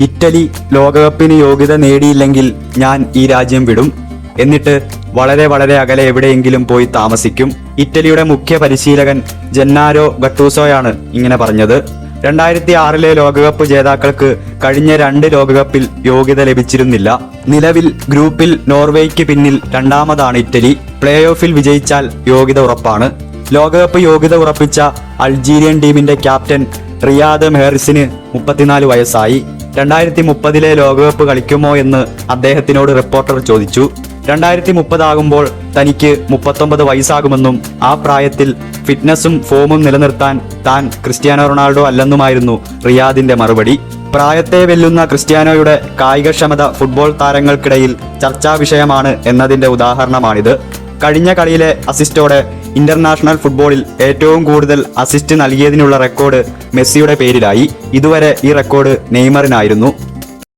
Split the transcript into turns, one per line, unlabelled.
Italy ലോകകപ്പിന് യോഗ്യത നേടിയില്ലെങ്കിൽ ഞാൻ ഈ രാജ്യം വിടും. എന്നിട്ട് വളരെ വളരെ അകലെ എവിടെയെങ്കിലും പോയി താമസിക്കും. ഇറ്റലിയുടെ മുഖ്യ പരിശീലകൻ ജെന്നാരോ ഗട്ടൂസോയാണ് ഇങ്ങനെ പറഞ്ഞത്. രണ്ടായിരത്തി ആറിലെ ലോകകപ്പ് ജേതാക്കൾക്ക് കഴിഞ്ഞ രണ്ട് ലോകകപ്പിൽ യോഗ്യത ലഭിച്ചിരുന്നില്ല. നിലവിൽ ഗ്രൂപ്പിൽ നോർവേയ്ക്ക് പിന്നിൽ രണ്ടാമതാണ് ഇറ്റലി. പ്ലേ ഓഫിൽ വിജയിച്ചാൽ യോഗ്യത ഉറപ്പാണ്. ലോകകപ്പ് യോഗ്യത ഉറപ്പിച്ച അൾജീരിയൻ ടീമിന്റെ ക്യാപ്റ്റൻ റിയാദ് മെഹറിസിന് മുപ്പത്തിനാല് വയസ്സായി. രണ്ടായിരത്തി മുപ്പതിലെ ലോകകപ്പ് കളിക്കുമോ എന്ന് അദ്ദേഹത്തിനോട് റിപ്പോർട്ടർ ചോദിച്ചു. രണ്ടായിരത്തി മുപ്പതാകുമ്പോൾ തനിക്ക് മുപ്പത്തൊമ്പത് വയസ്സാകുമെന്നും ആ പ്രായത്തിൽ ഫിറ്റ്നസും ഫോമും നിലനിർത്താൻ താൻ ക്രിസ്ത്യാനോ റൊണാൾഡോ അല്ലെന്നുമായിരുന്നു റിയാദിന്റെ മറുപടി. പ്രായത്തെ വെല്ലുന്ന ക്രിസ്ത്യാനോയുടെ കായികക്ഷമത ഫുട്ബോൾ താരങ്ങൾക്കിടയിൽ ചർച്ചാ വിഷയമാണ് എന്നതിന്റെ ഉദാഹരണമാണിത്. കഴിഞ്ഞ കളിയിലെ അസിസ്റ്റോടെ ഇന്റർനാഷണൽ ഫുട്ബോളിൽ ഏറ്റവും കൂടുതൽ അസിസ്റ്റ് നൽകിയതിനുള്ള റെക്കോർഡ് മെസ്സിയുടെ പേരിലായി. ഇതുവരെ ഈ റെക്കോർഡ് നെയ്മറിനായിരുന്നു.